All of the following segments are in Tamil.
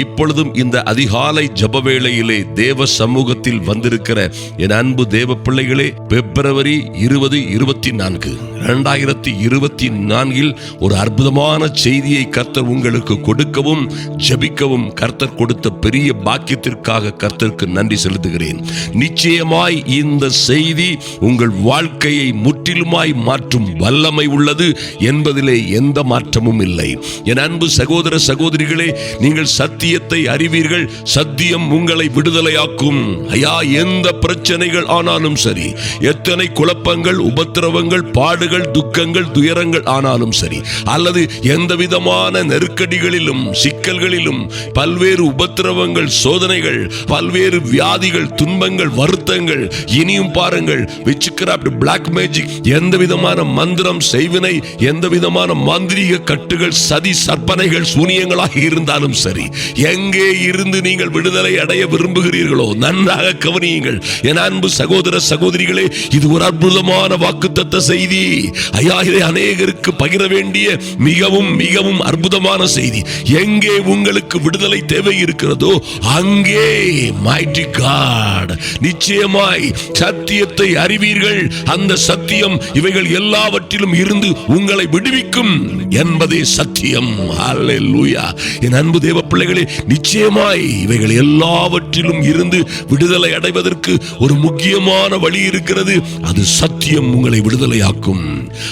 இப்பொழுதும் இந்த அதிகாலை ஜப வேளையிலே தேவ சமூகத்தில் வந்திருக்கிற என் அன்பு தேவ பிள்ளைகளே பிப்ரவரி இருபது இருபத்தி நான்கு. இரண்டாயிரத்தி இருபத்தி நான்கில் ஒரு அற்புதமான செய்தியை கர்த்தர் உங்களுக்கு கொடுக்கவும் ஜபிக்கவும் கர்த்தர் கொடுத்த பெரிய பாக்கியத்திற்காக கர்த்தருக்கு நன்றி செலுத்துகிறேன். நிச்சயமாய் இந்த செய்தி உங்கள் வாழ்க்கையை முற்றிலுமாய் மாற்றும் வல்லமை உள்ளது என்பதிலே எந்த மாற்றமும் இல்லை. என் அன்பு சகோதர சகோதரிகளே நீங்கள் சத்தியத்தை அறிவீர்கள் சத்தியம் உங்களை விடுதலையாக்கும். ஐயா எந்த பிரச்சனைகள் ஆனாலும் சரி எத்தனை குழப்பங்கள் உபத்திரவங்கள் பாடுகள் துக்கங்கள் துயரங்கள் ஆனாலும் சரி அல்லது எந்த விதமான நெருக்கடிகளிலும் சிக்கல்களிலும் பல்வேறு உபத்திரவங்கள் சோதனைகள் பல்வேறு வியாதிகள் துன்பங்கள் வருத்தங்கள் இனியும் பாருங்கள் விச்சுக்கிராப்ட் பிளாக் மேஜிக் எந்த விதமான மந்திரம் செய்வினை எந்த விதமான மாந்திரீக கட்டுகள் சதி சற்பனைகள் சூனியங்களாக இருந்தாலும் சரி எங்கே இருந்து நீங்கள் விடுதலை அடைய விரும்புகிறீர்களோ நன்றாக கவனியுங்கள். என் அன்பு சகோதர சகோதரிகளே இது ஒரு அற்புதமான வாக்குத்தத்த செய்தி. ஐயா இதை அநேகருக்கு பகிர வேண்டிய மிகவும் மிகவும் அற்புதமான செய்தி. எங்கே உங்களுக்கு விடுதலை தேவை இருக்கிறதோ அங்கே மைட்டி காட் நிச்சயமாய் சத்தியத்தை அறிவீர்கள். அந்த சத்தியம் இவைகள் எல்லாவற்றிலும் இருந்து உங்களை விடுவிக்கும் என்பதே சத்தியம். என் அன்பு தேவ பிள்ளைகள் நிச்சயமாய் இவைகள் எல்லாவற்றிலும் இருந்து விடுதலை அடைவதற்கு ஒரு முக்கியமான வழி இருக்கிறது. அது சத்தியம் உங்களை விடுதலையாக்கும்.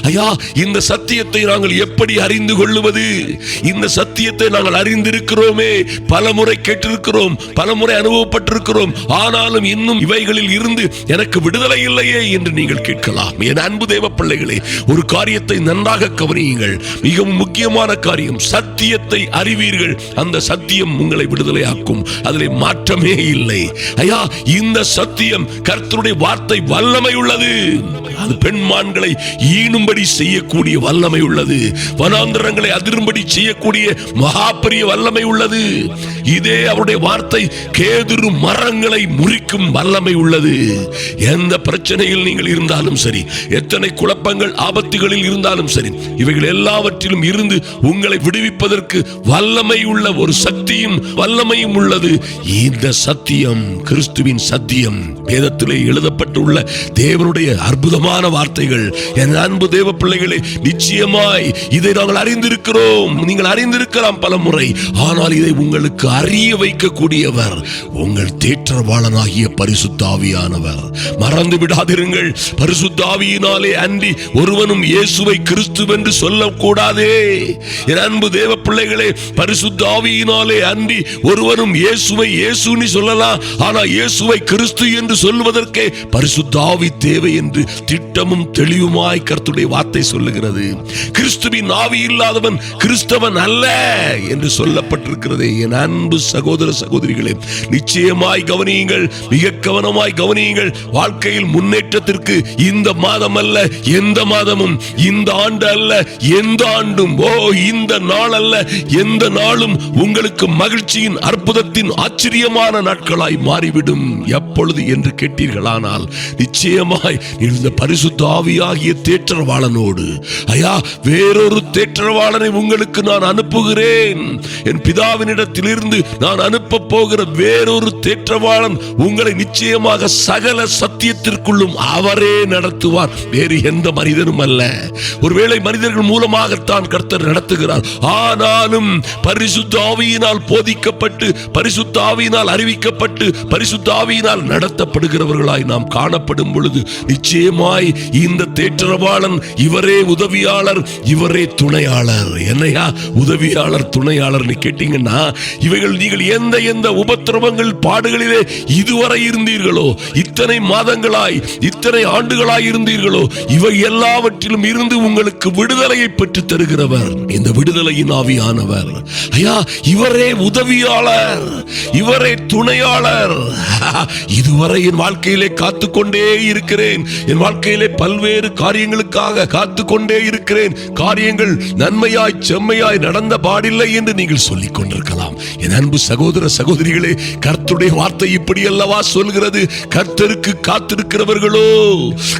ஐயா இந்த சத்தியத்தை நாங்கள் எப்படி அறிந்து கொள்ளுவது? இந்த சத்தியத்தை நாங்கள் அறிந்திருக்கிறோமே. பல முறை கேட்டிருக்கிறோம் பல முறை அனுபவப்பட்டிருக்கிறோம். ஆனாலும் இன்னும் இவைகளில் இருந்து எனக்கு விடுதலை இல்லையே என்று நீங்கள் கேட்கலாம். என் அன்பு தேவ பிள்ளைகளே ஒரு காரியத்தை நன்றாக கவனியுங்கள். மிகவும் முக்கியமான காரியம் சத்தியத்தை அறிவீர்கள். அந்த சத்தியம் உங்களை விடுதலையாக்கும். அதிலே மாற்றமே இல்லை. ஐயா இந்த சத்தியம் கர்த்தருடைய வார்த்தை வல்லமை உள்ளது. அது பெண்மான்களை ஈனும்படி செய்யக்கூடிய வல்லமை உள்ளது. வனாந்திரங்களை அதிரும்படி செய்யக்கூடிய மகா பெரிய வல்லமை உள்ளது. இதே அவருடைய வார்த்தை கேதுரு மரங்களை முறிக்கும் வல்லமை உள்ளது. எந்த பிரச்சனையில் நீங்கள் இருந்தாலும் சரி எத்தனை குழப்பங்கள் ஆபத்துகளில் இருந்தாலும் சரி இவைகள் எல்லாவற்றிலும் இருந்து உங்களை விடுவிப்பதற்கு வல்லமை உள்ள ஒரு சக்தியும் வல்லமையும் உள்ளது. இந்த சத்தியம் கிறிஸ்துவின் சத்தியம். வேதத்திலே எழுதப்பட்டுள்ள தேவனுடைய அற்புதமான வார்த்தைகள். என் அன்பு தேவ பிள்ளைகளே நிச்சயமாய் இதை நாங்கள் அறிந்திருக்கிறோம். நீங்கள் அறிந்திருக்கலாம் பல முறை ஆனால் இதை உங்களுக்கு அறிய வைக்கக்கூடியவர். உங்கள் தேற்றவாளனாகிய பரிசுத்தாவியானவர். மறந்து விடாதிருங்கள். பரிசுத்தாவியினாலே அன்றி ஒருவனும் இயேசுவை கிறிஸ்துவென்று சொல்லக்கூடாதே. என் அன்பு தேவ பிள்ளைகளே பரிசுத்தாவியினாலே அன்றி ஒருவனும் இயேசுவை இயேசுன்னு சொல்லலாம். ஆனா இயேசுவை கிறிஸ்து என்று சொல்வதற்கே பரிசுத்தாவி தேவை என்று திட்டமும் தெளிவுமாய் கர்த்துடைய வார்த்தை சொல்லுகிறது. கிறிஸ்துவின் ஆவி இல்லாதவன் கிறிஸ்தவன் அல்ல என்று சொல்லப்பட்டிருக்கிறது. என் அன்பு சகோதர சகோதரிகளே நிச்சயமாய் கவனியுங்கள் மிக கவனமாய் கவனியுங்கள் வாழ்க்கையில் முன்னேற்றத்திற்கு இந்த மாதம் அல்ல எந்த மாதமும் இந்த ஆண்டு அல்ல எந்த ஆண்டும் ஓ இந்த நாள் அல்ல எந்த நாளும் உங்களுக்கு மகிழ்ச்சியின் அற்புதத்தின் ஆச்சரியமான நாட்களாய் மாறிவிடும். எப்பொழுது என்று கேட்டீர்களானால் நிச்சயமாய் இந்த பரிசுத்த ஆவியாகிய தேற்றவாளனோடு ஐயா வேறொரு தேற்றவாளனை உங்களுக்கு நான் அனுப்புகிறேன். என் பிதாவினிடத்திலிருந்து இருந்து நான் அனுப்ப போகிற வேறொரு தேற்றவாளன் உங்களை நிச்சயமாக சகல சத்தியத்திற்குள்ளும் அவரே நடத்துவார். வேறு எந்த மனிதனும் அல்ல. ஒருவேளை மனிதர்கள் மூலமாகத்தான் கர்த்தர் நடத்துகிறார். ஆனாலும் பரிசுத்த ஆவியினால் போதிக்கப்பட்டு பரிசுத்த ஆவியினால் அறிவிக்கப்பட்டு பரிசுத்த ஆவியினால் நடத்தப்படுகிறவர்களாய் நாம் காணப்படும் பொழுது நிச்சயமாய் இந்த தேற்றவாளன் இவரே உதவியாளர் இவரே துணையாளர். என்னையா? உதவியாளர் துணையாளர்னு கேட்டீங்கன்னா இவை இவைகள் நீங்கள் எந்த எந்த உபத்திரவங்கள் பாடுகளிலே இதுவரை இருந்தீர்களோ இத்தனை மாதங்களாய் இத்தனை ஆண்டுகளாய் இருந்தீர்களோ இவை எல்லாவற்றிலும் இருந்து உங்களுக்கு விடுதலையை பெற்று தருகிறவர். இந்த விடுதலையின் ஆவியானவர். ஐயா இவரே உதவியாளர் இவரே துணையாளர். இதுவரை என் வாழ்க்கையிலே காத்துக்கொண்டே இருக்கிறேன். என் வாழ்க்கையிலே பல்வேறு காரியங்களுக்காக காத்து கொண்டே இருக்கிறேன். காரியங்கள் நன்மையாய் செம்மையாய் நடந்த பாடில்லை என்று நீங்கள் சொல்லிக் கொண்டிருக்கலாம். என் அன்பு சகோதர சகோதரிகளே கர்த்தருடைய வார்த்தை இப்படி அல்லவா சொல்கிறது? கர்த்தருக்கு காத்திருக்கிறவர்களோ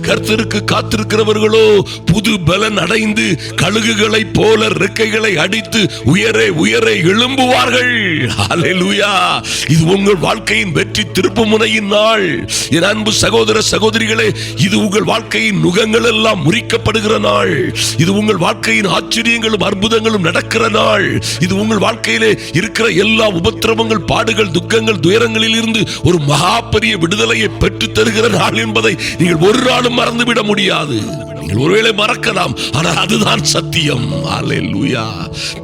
கர்த்தருக்கு காத்திருக்கிறவர்களோ புது பலன் அடைந்து கழுகுகளைப் போல ரெக்கைகளை அடித்து உயரே உயரே எழும்புவார்கள். இது உங்கள் வாழ்க்கையின் வெற்றி திருப்பு முனையின் நாள். என் அன்பு சகோதர சகோதரிகளே இது உங்கள் வாழ்க்கையின் நுகங்கள் எல்லாம் முறிக்கப்படுகிற நாள். இது உங்கள் வாழ்க்கையின் ஆச்சரியங்களும் அற்புதங்களும் நடக்கிற நாள். இது உங்கள் வாழ்க்கையிலே இருக்கிற எல்லா உபத்திரவங்கள் பாடுகள் துக்கங்கள் துயரங்களில் இருந்து ஒரு மகா பெரிய விடுதலையை பெற்று தருகிற நாள் என்பதை நீங்கள் ஒரு நாளும் மறந்துவிட முடியாது. நீங்கள் ஒருவேளை மறக்கலாம் ஆனால் அதுதான் சத்தியம். அல்லேலூயா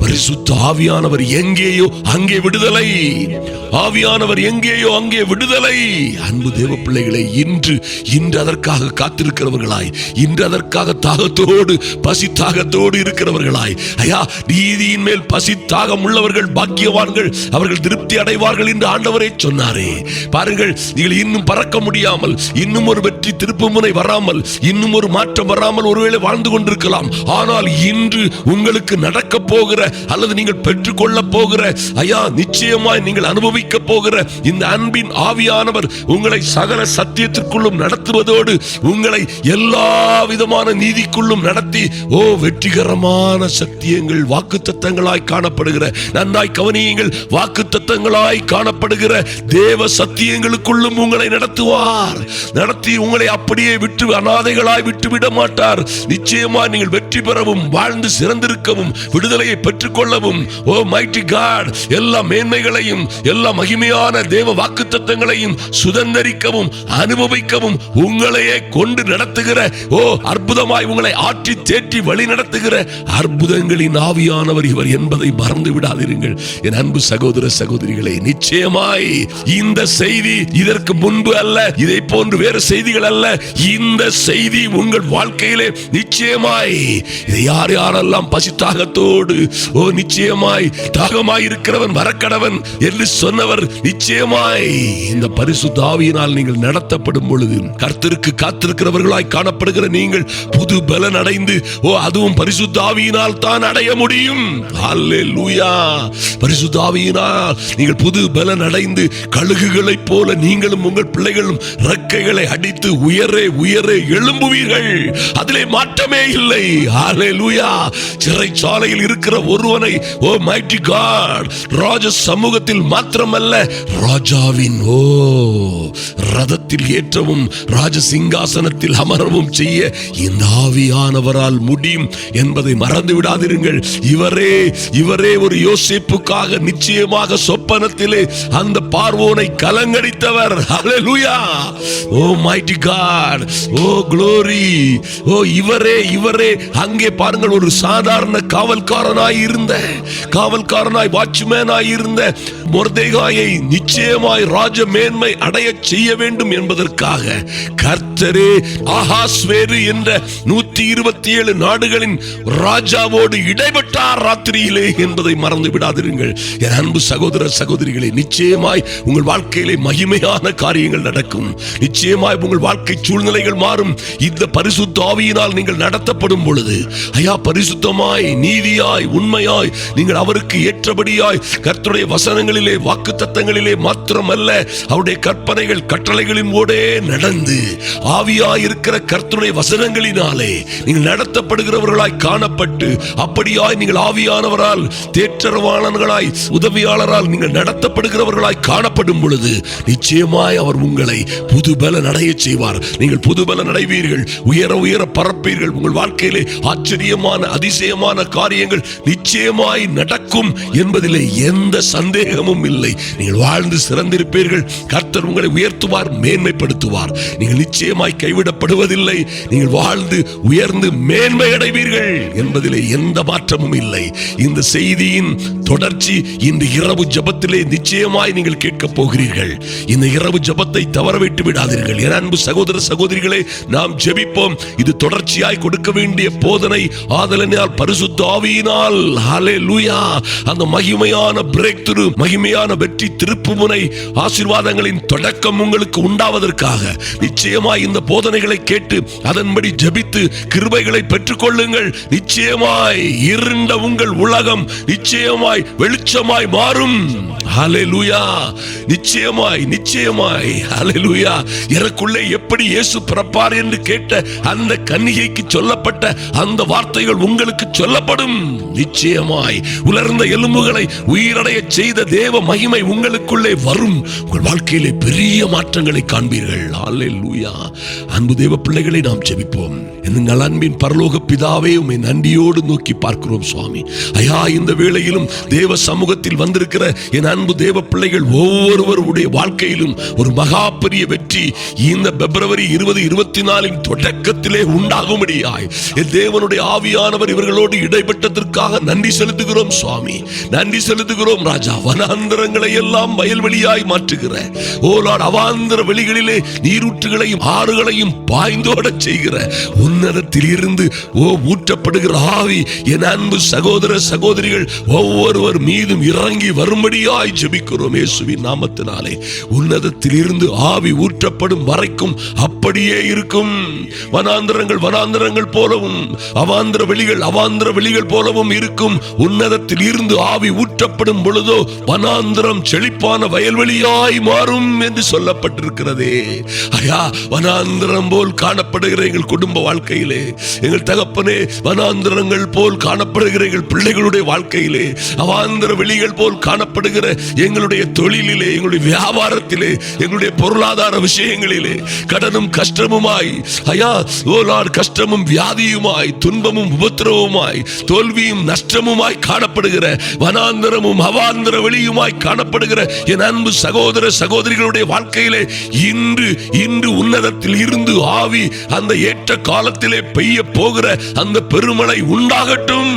பரிசுத்த ஆவியானவர் எங்கேயோ அங்கே விடுதலை. ஆவியானவர் எங்கேயோ அங்கே விடுதலை. அன்பு தேவ பிள்ளைகளை இன்று இன்று அதற்காக காத்திருக்கிறவர்களாய் இன்று அதற்காக தாகத்தோடு பசி தாகத்தோடு இருக்கிறவர்களாய். ஐயா நீதியின் மேல் பசி தாகம் உள்ளவர்கள் பாக்கியவான்கள் அவர்கள் திருப்தி அடைவார்கள் என்று ஆண்டவரே சொன்னாரே. பாருங்கள் நீங்கள் இன்னும் பறக்க முடியாமல் இன்னும் ஒரு வெற்றி திருப்பு முனை வராமல் இன்னும் ஒரு மாற்றம் வராமல் ஒருவேளை வாழ்ந்து கொண்டிருக்கலாம். ஆனால் இன்று உங்களுக்கு நடக்க போகிற அல்லது நீங்கள் பெற்றுக்கொள்ள போகிற ஐயா நிச்சயமாய் நீங்கள் அனுபவிக்க போகிற இந்த அன்பின் ஆவியானவர் உங்களை சகல சத்தியத்திற்குள்ளும் நடத்துவதோடு உங்களை எல்லா விதமான நீதிக்குள்ளும் நடத்தி ஓ வெற்றிகரமான சத்தியங்கள் வாக்கு தத்தங்களாய் காணப்படுகிற நன்றாய் கவனியுங்கள் வாக்கு தத்தங்களாய் காணப்படுகிற தேவ சத்தியங்களுக்குள்ளும் உங்களை நடத்துவார். நடத்தி உங்களை அப்படியே விட்டு அனாதைகளாய் விட்டுவிட மாட்டார். மாட்டார் நிச்சயமா நீங்கள் வெற்றி பெறவும் வாழ்ந்து சிறந்திருக்கவும் விடுதலையை பெற்றுக்கொள்ளவும். ஓ மைட்டி காட் எல்லா மேன்மைகளையும் எல்லா மகிமையான தேவ வாக்கு தத்தங்களையும் சுதந்திரிக்கவும் அனுபவிக்கவும் உங்களையே கொண்டு நடத்துகிற ஓ அற்புதமாய் உங்களை ஆற்றி தேற்றி வழி நடத்துகிற அற்புதங்களின் ஆவியானவர் இவர் என்பதை மறந்து விடாதிருங்கள். என் அன்பு சகோதர சகோதரிகளை நிச்சயமாய் இந்த செய்தி இதற்கு முன்பு அல்ல இதை போன்று வேறு செய்திகள் அல்ல. இந்த செய்தி உங்கள் வாழ்க்கை வாழ்க்கையிலே நிச்சயமாய். இதை யார் யாரெல்லாம் பசி தாகத்தோடு ஓ நிச்சயமாய் தாகமாய் இருக்கிறவன் வரக்கடவன் என்று சொன்னவர் நிச்சயமாய். இந்த பரிசு தாவியினால் நீங்கள் நடத்தப்படும் பொழுது கர்த்தருக்கு காத்திருக்கிறவர்களாய் காணப்படுகிற நீங்கள் புது பலன் அடைந்து ஓ அதுவும் பரிசு தாவியினால் தான் அடைய முடியும். பரிசு தாவியினால் நீங்கள் புது பலன் அடைந்து கழுகுகளைப் போல நீங்களும் உங்கள் பிள்ளைகளும் ரெக்கைகளை அடித்து உயரே உயரே எழும்புவீர்கள். அதிலே மாற்றமே இல்லை. ஹalleluya சிறைச்சாலையில் இருக்கிற ஒருவனை ஓ மைட்டி காட் ராஜ சமூகத்தில் மாத்திரமல்ல ராஜாவின் oh, ஓ ரத ரதத்தில் ஏற்றவும் ராஜ சிங்காசனத்தில் அமரவும் செய்ய இந்த ஆவியானவரால் முடியும் என்பதை மறந்து விடாதிருங்கள் இவரே இவரே ஒரு யோசிப்புக்காக நிச்சயமாக சொப்பனத்திலே அந்த பார்வோனை கலங்கடித்தவர். ஹalleluya oh mighty God oh glory oh இவரே இவரே! அங்கே பாருங்கள் ஒரு சாதாரண காவல்காரனாய் இருந்த காவல்காரனாய் வாட்ச்மேனாய் இருந்த மொர்தேகாயை நிச்சயமாய் ராஜ மேன்மை அடைய செய்ய வேண்டும் என்பதற்காக கர்த்தரே ஆஹாஸ்வேரு என்ற நூத்தி இருபத்தி ஏழு நாடுகளின் ராஜாவோடு இடைப்பட்டார் ராத்திரியிலே என்பதை மறந்து விடாதிருங்கள். என் அன்பு சகோதர சகோதரிகளே நிச்சயமாய் உங்கள் வாழ்க்கையிலே மகிமையான காரியங்கள் நடக்கும். நிச்சயமாய் உங்கள் வாழ்க்கை சூழ்நிலைகள் மாறும். இந்த பரிசுத்த ஆவியினால் நீங்கள் நடத்தப்படும் பொழுது ஐயா பரிசுத்தமாய் நீதியாய் உண்மையாய் நீங்கள் அவருக்கு ஏற்றபடியாய் கர்த்தருடைய வசனங்களை வார்த்தைகளிலே வாக்கு தத்தங்களிலே மாத்திரமல்ல அவருடைய கற்பனைகள் கட்டளைகளின் ஓடே நடந்து ஆவியா இருக்கிற கர்த்தருடைய வசனங்களினாலே நீங்கள் நடத்தப்படுகிறவர்களாய் காணப்பட்டு அப்படியாய் நீங்கள் ஆவியானவரால் தேற்றரவாளர்களாய் உதவியாளரால் நீங்கள் நடத்தப்படுகிறவர்களாய் காணப்படும் பொழுது நிச்சயமாய் அவர் உங்களை புதுபல நடைய செய்வார். நீங்கள் புதுபல நடைவீர்கள் உயர உயர பரப்பீர்கள். உங்கள் வாழ்க்கையிலே ஆச்சரியமான அதிசயமான காரியங்கள் நிச்சயமாய் நடக்கும் என்பதிலே எந்த சந்தேகமும் இல்லை. நீங்கள் வாழ்ந்து சிறந்திருப்பீர்கள். கர்த்தர் உங்களை உயர்த்துவார் மேன்மைப்படுத்துவார். நீங்கள் நிச்சயமாய் கைவிடப்படுவதில்லை. நீங்கள் வாழ்ந்து உயர்ந்து மேன்மை அடைவீர்கள் என்பதிலே எந்த மாற்றமும் இல்லை. இந்த செய்தியின் தொடர்ச்சி இந்த இரவு ஜபத்திலே நிச்சயமாய் நீங்கள் கேட்கப் போகிறீர்கள். இந்த இரவு ஜபத்தை தவறவிட்டு விடாதீர்கள். என அன்பு சகோதர சகோதரிகளே நாம் ஜெபிப்போம். இது தொடர்ச்சியாய் கொடுக்க வேண்டிய போதனை ஆதலனால் பரிசுத்த ஆவியினால். ஹalleluya அந்த மகிமையான பிரேக் துரு மகிமை மகிமையான வெற்றி திருப்புமுனை ஆசீர்வாதங்களின் தொடக்கம் உங்களுக்கு உண்டாவதற்காக. நிச்சயமாய் இந்த போதனைகளை கேட்டு அதன்படி ஜபித்து கிருபைகளை பெற்றுக்கொள்ளுங்கள். நிச்சயமாய் இருண்ட உங்கள் உலகம் நிச்சயமாய் வெளிச்சமாய் மாறும். ஹalleluya நிச்சயமாய் நிச்சயமாய். ஹalleluya எனக்குள்ளே எப்படி இயேசு பிறப்பார் என்று கேட்ட அந்த கன்னிகைக்கு சொல்லப்பட்ட அந்த வார்த்தைகள் உங்களுக்கு சொல்லப்படும். நிச்சயமாய் உலர்ந்த எலும்புகளை உயிரடைய செய்த தேவ தேவ மகிமை உங்களுக்குள்ளே வரும். உங்கள் வாழ்க்கையிலே பெரிய மாற்றங்களை காண்பீர்கள். லூயா அன்பு தேவ பிள்ளைகளை நாம் ஜெபிப்போம். எங்கள் அன்பின் பரலோக பிதாவே உம்மை நன்றியோடு நோக்கி பார்க்கிறோம் சுவாமி. ஐயா இந்த வேளையிலும் தேவ சமூகத்தில் வந்திருக்கிற என் அன்பு தேவ பிள்ளைகள் ஒவ்வொருவருடைய வாழ்க்கையிலும் ஒரு மகா பெரிய வெற்றி இந்த பிப்ரவரி இருபது இருபத்தி நாலின் தொடக்கத்திலே உண்டாகும்படியாய் என் தேவனுடைய ஆவியானவர் இவர்களோடு இடைப்பட்டதற்காக நன்றி செலுத்துகிறோம் சுவாமி. நன்றி செலுத்துகிறோம் ராஜா. வனாந்தரங்களை எல்லாம் வயல்வெளியாய் மாற்றுகிற. ஓலாட் அவாந்திர வெளிகளிலே நீரூற்றுகளையும் ஆறுகளையும் பாய்ந்தோடச் செய்கிற. உன்னதத்தில் இருந்து ஓ ஊற்றப்படுகிற ஆவி என் அன்பு சகோதர சகோதரிகள் ஒவ்வொருவர் மீதும் இறங்கி வரும்படியாய் ஜெபிக்கிறோம் இயேசுவின் நாமத்தினாலே. உன்னதத்தில் இருந்து ஆவி ஊற்றப்படும் வரைக்கும் அப்படியே இருக்கும். வனாந்திரங்கள் வனாந்திரங்கள் போலவும் அவாந்திர வெளிகள் அவாந்திர வெளிகள் போலவும் இருக்கும். உன்னதத்தில் இருந்து ஆவி ஊற்றப்படும் பொழுதோ வனாந்திரம் செழிப்பான வயல்வெளியாய் மாறும் என்று சொல்லப்பட்டிருக்கிறதே. ஐயா வனாந்திரம் போல் காணப்படுகிற எங்கள் குடும்ப வாழ்க்கையிலே எங்கள் தகப்பனே வனாந்திரங்கள் போல் காணப்படுகிற எங்கள் பிள்ளைகளுடைய வாழ்க்கையிலே அவாந்திர வெளிகள் போல் காணப்படுகிற எங்களுடைய தொழிலிலே எங்களுடைய வியாபாரத்திலே எங்களுடைய பொருளாதார விஷயங்களிலே கடனும் கஷ்டமுமாய் ஐயா ஓலார் கஷ்டமும் வியாதியுமாய் துன்பமும் உபத்திரவுமாய் தோல்வியும் நஷ்டமுமாய் காணப்படுகிற வனாந்திரமும் அவாந்திர வெளியும் வெளியுமாய் காணப்படுகிற என் அன்பு சகோதர சகோதரிகளுடைய வாழ்க்கையிலே இன்று இன்று உன்னதத்தில் இருந்து ஆவி அந்த ஏற்ற காலத்திலே பெய்ய போகிற அந்த பெருமழை உண்டாகட்டும்.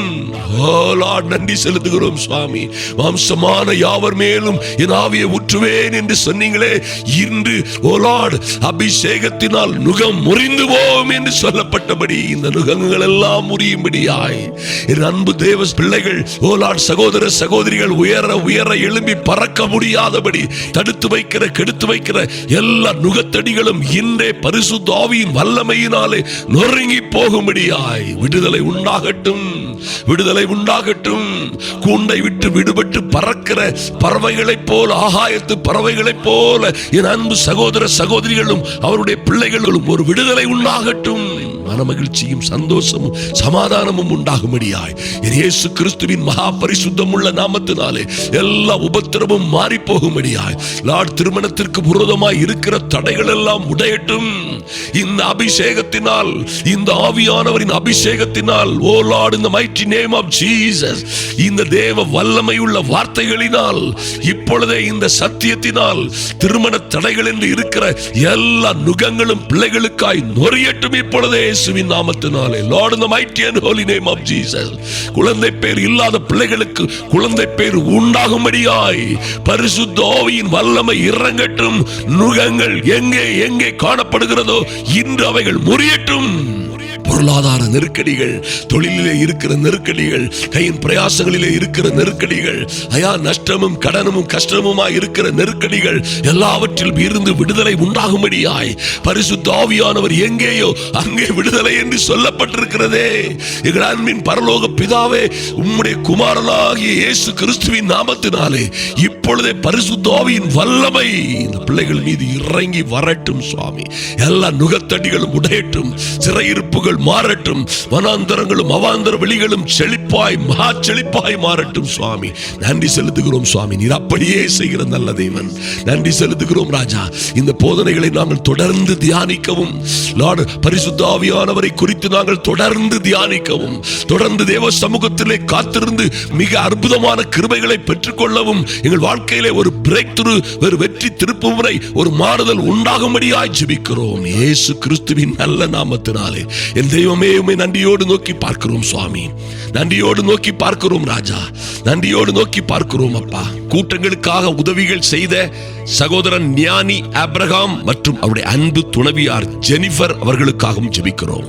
நன்றி செலுத்துகிறோம் சுவாமி. வம்சமான யாவர் மேலும் என் ஆவியை ஊற்றுவேன் என்று சொன்னீங்களே இன்று ஓலாட் அபிஷேகத்தினால் நுகம் முறிந்து போம் என்று சொல்லப்பட்டபடி இந்த நுகங்கள் எல்லாம் முறியும்படியாய். என் அன்பு தேவ பிள்ளைகள் ஓலாட் சகோதர சகோதரிகள் உயர உயர எழும்பி பறக்க முடியாதபடி தடுத்து வைக்கிற கெடுத்து வைக்கிற எல்லா நுகத்தடிகளும் இன்றே பரிசு ஆவியின் வல்லமையினாலே நொறுங்கி போகும்படியாய். விடுதலை உண்டாகட்டும் விடுதலை உண்டாகட்டும். கூண்டை விட்டு விடுபட்டு பறக்கிற பறவைகளைப் போல ஆகாயத்து பறவைகளைப் போல என் அன்பு சகோதர சகோதரிகளும் அவருடைய பிள்ளைகளும் ஒரு விடுதலை உண்டாகட்டும். மனமகிழ்ச்சியும் சந்தோஷமும் சமாதானமும் உண்டாகும்படியாய். என் இயேசு கிறிஸ்துவின் மகா பரிசுத்தம் உள்ள நாமத்தினாலே எல்லா உபத்திரமும் மாறி போகும்படியாய் லார்ட் திருமணத்திற்கு விரோதமாய் இருக்கிற தடைகள் எல்லாம் உடையட்டும். இந்த அபிஷேகத்தினால் இந்த ஆவியானவரின் அபிஷேகத்தினால் ஓ லார்ட் இந்த மைட்டி நேம் ஆஃப் ஜீசஸ் இந்த தேவ வல்லமை உள்ள வார்த்தைகளினால் இப்பொழுதே இந்த சத்தியத்தினால் திருமண தடைகள் என்று இருக்கிற எல்லா நுகங்களும் பிள்ளைகளுக்காய் நொறியட்டும் இப்பொழுதே இயேசுவின் நாமத்தினாலே. லார்ட் இந்த mighty and holy name of Jesus குழந்தை பேர் இல்லாத பிள்ளைகளுக்கு குழந்தை பேர் உண்டாகும்படியாய் பரிசுத்த ஆவியின் வல்லமை இறங்கட்டும். நுகங்கள் எங்கே எங்கே காணப்படுகிறதோ இன்று அவைகள் முறியட்டும். பொருளாதார நெருக்கடிகள் தொழிலிலே இருக்கிற நெருக்கடிகள் கையின் பிரயாசங்களிலே இருக்கிற நெருக்கடிகள் ஐயா நஷ்டமும் கடனும் கஷ்டமுமாய் இருக்கிற நெருக்கடிகள் எல்லாவற்றிலும் இருந்து விடுதலை உண்டாகும்படியாய் பரிசுத்த ஆவியானவர் எங்கேயோ அங்கே விடுதலை என்று சொல்லப்பட்டிருக்கிறதே. எங்கள் அன்பின் பரலோக பிதாவே உம்முடைய குமாரனாகிய இயேசு கிறிஸ்துவின் நாமத்தினாலே இப்பொழுதே பரிசுத்த ஆவியின் வல்லமை இந்த பிள்ளைகள் மீது இறங்கி வரட்டும் சுவாமி. எல்லா நுகத்தடிகளும் உடையட்டும் சிறையிருப்புகள் மாறட்டும் வனாந்தரங்களும் அவாந்தர வெளிகளும் செழிப்பாய் மகா செழிப்பாய் மாறட்டும் சுவாமி. நன்றி செலுத்துகிறோம் சுவாமி நீர் அப்படியே செய்கிற நல்ல தேவன். நன்றி செலுத்துகிறோம் ராஜா. இந்த போதனைகளை நாங்கள் தொடர்ந்து தியானிக்கவும். லார்டு பரிசுத்தாவியானவரை குறித்து நாங்கள் தொடர்ந்து தியானிக்கவும். தொடர்ந்து தேவ சமூகத்திலே காத்திருந்து மிக அற்புதமான கிருபைகளை பெற்றுக்கொள்ளவும். எங்கள் வாழ்க்கையிலே ஒரு பிரேக் துரு ஒரு வெற்றி திருப்பு முறை ஒரு மாறுதல் உண்டாகும்படியாய் ஜெபிக்கிறோம். இயேசு கிறிஸ்துவின் நல்ல நாமத்தினாலே. என் தெய்வமே உண்மை நன்றியோடு நோக்கி பார்க்கிறோம் சுவாமி நன்றியோடு நோக்கி பார்க்கிறோம் ராஜா நன்றியோடு நோக்கி பார்க்கிறோம் அப்பா கூட்டங்களுக்காக உதவிகள் செய்த சகோதரன் ஞானி ஆபிரகாம் மற்றும் அவருடைய அன்பு துணவியார் ஜெனிஃபர் அவர்களுக்காகவும் ஜெபிக்கிறோம்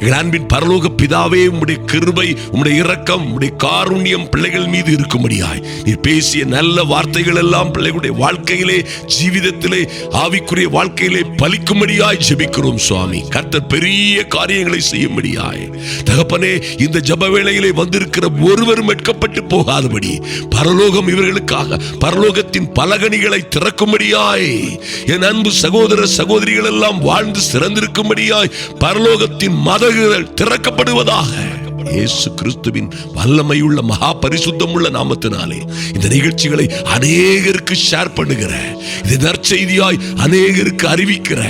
எங்கள் அன்பின் பரலோக பிதாவே உம்முடைய கிருபை உம்முடைய இரக்கம் உம்முடைய காருண்யம் பிள்ளைகள் மீது இருக்கும்படியாய். நீர் பேசிய நல்ல வார்த்தைகள் எல்லாம் பிள்ளைகளுடைய வாழ்க்கையிலே ஜீவிதத்திலே ஆவிக்குரிய வாழ்க்கையிலே பலிக்கும்படியாய் ஜெபிக்கிறோம் சுவாமி. கர்த்தர் பெரிய காரியங்களை செய்யும்படியாய். தகப்பனே இந்த ஜப வேளையிலே வந்திருக்கிற ஒருவரும் வெட்கப்பட்டு போகாதபடி பரலோகம் இவர்களுக்காக பரலோகத்தின் பலகணிகளை திறக்கும்படியாய் என் அன்பு சகோதர சகோதரிகள் எல்லாம் வாழ்ந்து சிறந்திருக்கும்படியாய் பரலோகத்தின் மதகுகள் திறக்கப்படுவதாக இயேசு கிறிஸ்துவின் வல்லமையுள்ள மகா பரிசுத்தம் உள்ள நாமத்தினாலே இந்த நிகழ்ச்சிகளை அநேகருக்கு ஷேர் பண்ணுகிற இது நற்செய்தியாய் அநேகருக்கு அறிவிக்கிற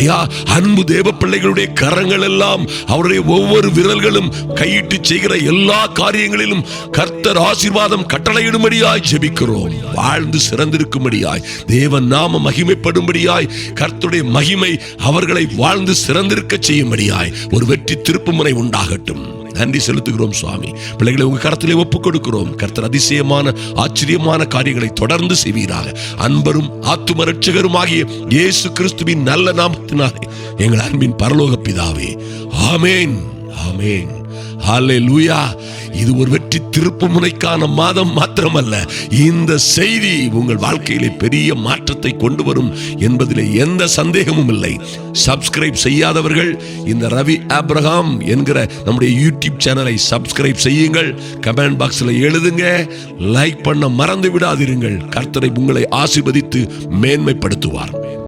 ஐயா அன்பு தேவ பிள்ளைகளுடைய கரங்கள் எல்லாம் அவருடைய ஒவ்வொரு விரல்களும் கையிட்டு செய்கிற எல்லா காரியங்களிலும் கர்த்தர் ஆசீர்வாதம் கட்டளையிடும்படியாய் ஜெபிக்கிறோம். வாழ்ந்து சிறந்திருக்கும்படியாய் தேவன் நாம மகிமைப்படும்படியாய் கர்த்தருடைய மகிமை அவர்களை வாழ்ந்து சிறந்திருக்க செய்யும்படியாய் ஒரு வெற்றி திருப்புமுனை உண்டாகட்டும். நன்றி செலுத்துகிறோம் சுவாமி. பிள்ளைகளை உங்க கரத்திலே ஒப்புக் கொடுக்கிறோம் கர்த்தர் அதிசயமான ஆச்சரியமான காரியங்களை தொடர்ந்து செய்வீராக. அன்பரும் ஆத்தும ரட்சகருமாகிய இயேசு கிறிஸ்துவின் நல்ல நாமத்தினாலே எங்கள் அன்பின் பரலோக பிதாவே. ஆமேன். ஆமேன். இது ஒரு வெற்றி திருப்பு முனைக்கான மாதம் மாத்திரமல்ல. இந்த செய்தி உங்கள் வாழ்க்கையிலே பெரிய மாற்றத்தை கொண்டு வரும் என்பதில் எந்த சந்தேகமும் இல்லை. சப்ஸ்கிரைப் செய்யாதவர்கள் இந்த ரவி ஆப்ரஹாம் என்கிற நம்முடைய யூடியூப் சேனலை சப்ஸ்கிரைப் செய்யுங்கள். கமெண்ட் பாக்ஸில் எழுதுங்க. லைக் பண்ண மறந்து விடாதிருங்கள். கர்த்தரை உங்களை ஆசிர்வதித்து மேன்மைப்படுத்துவார்.